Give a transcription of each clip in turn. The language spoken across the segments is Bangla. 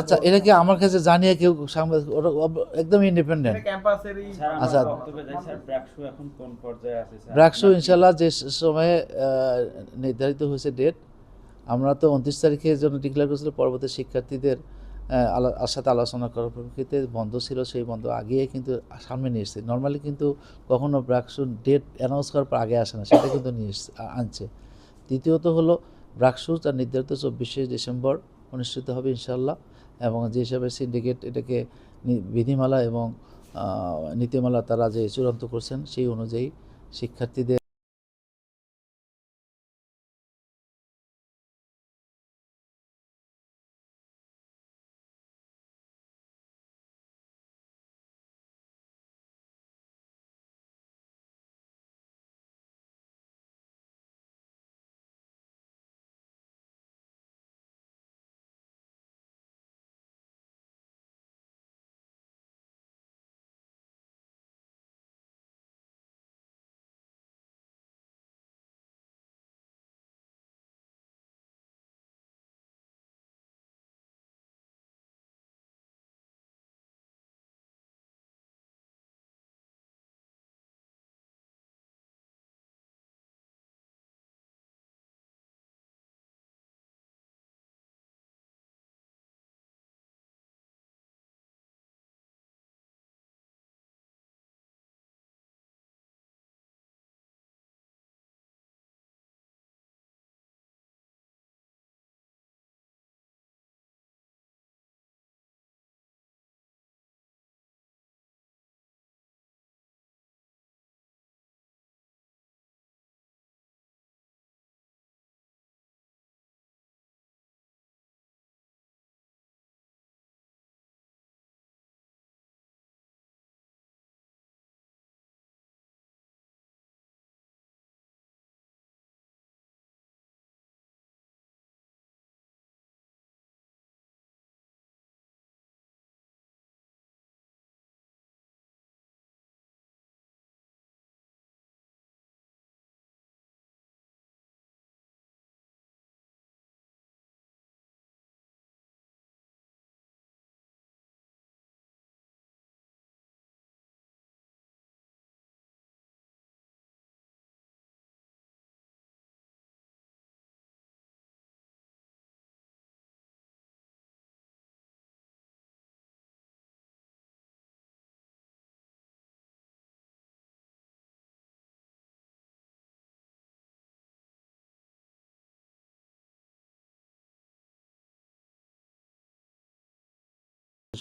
আচ্ছা এটা কি আমার কাছে জানিয়ে কেউ সাংবাদিক ওরা একদম ইন্ডিপেন্ডেন্ট আচ্ছা। আমার বক্তব্য যাই স্যার ব্র্যাকশো এখন কোন পর্যায়ে আছে স্যার? ব্রাকশো ইনশাল্লাহ যে সময়ে নির্ধারিত হয়েছে ডেট আমরা তো উনত্রিশ তারিখের জন্য ডিক্লেয়ার করেছিল পরবর্তী শিক্ষার্থীদের আর সাথে আলোচনা করার প্রেক্ষিতে বন্ধ ছিল সেই বন্ধ আগিয়ে কিন্তু সামনে নিয়ে এসছে। নর্মালি কিন্তু কখনো ব্রাকশো ডেট অ্যানাউন্স করার পর আগে আসে না সেটা কিন্তু নিয়ে আনছে। দ্বিতীয়ত হলো ব্রাকশো তার নির্ধারিত চব্বিশে ডিসেম্বর অনুষ্ঠিত হবে ইনশাল্লাহ এবং যে হিসাবে সিন্ডিকেট এটাকে বিধিমালা এবং নীতিমালা তারা যে চূড়ান্ত করছেন সেই অনুযায়ী শিক্ষার্থীদের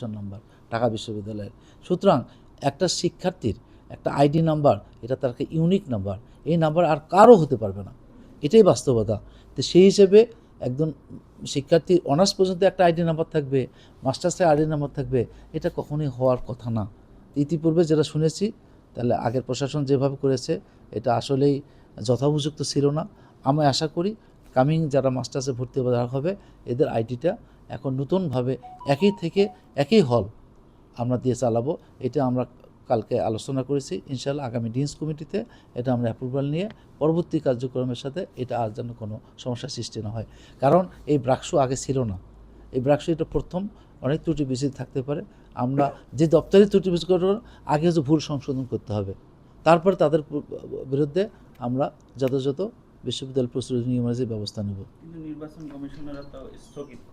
নাম্বার, ঢাকা বিশ্ববিদ্যালয়ের। সুতরাং একটা শিক্ষার্থীর একটা আইডি নাম্বার, এটা তার একটা ইউনিক নাম্বার, এই নাম্বার আর কারও হতে পারবে না। এটাই বাস্তবতা। তো সেই হিসেবে একজন শিক্ষার্থী অনার্স পর্যন্ত একটা আইডি নাম্বার থাকবে, মাস্টার্সের আইডি নাম্বার থাকবে, এটা কখনোই হওয়ার কথা না। ইতিপূর্বে যেটা শুনেছি, তাহলে আগের প্রশাসন যেভাবে করেছে, এটা আসলেই যথোপযুক্ত ছিল না। আমি আশা করি, কামিং যারা মাস্টার্সে ভর্তি হবে হবে, এদের আইডিটা এখন নতুনভাবে একই থেকে একই হল আমরা দিয়ে চালাবো। এটা আমরা কালকে আলোচনা করেছি। ইনশাল্লাহ আগামী ডিন্স কমিটিতে এটা আমরা অ্যাপ্রুভাল নিয়ে পরবর্তী কার্যক্রমের সাথে এটা আর যেন কোনো সমস্যা সৃষ্টি না হয়। কারণ এই ব্রাকশো আগে ছিল না। এই ব্রাকশো এটা প্রথম অনেক ত্রুটি বিচিত থাকতে পারে। আমরা যে দপ্তরে ত্রুটি বিচিত করব আগে হচ্ছে ভুল সংশোধন করতে হবে। তারপর তাদের বিরুদ্ধে আমরা যথাযথ বিশ্ববিদ্যালয় প্রস্তুতি নিয়ম অনুযায়ী ব্যবস্থা নেব। কিন্তু নির্বাচন কমিশনাররা তো স্থগিত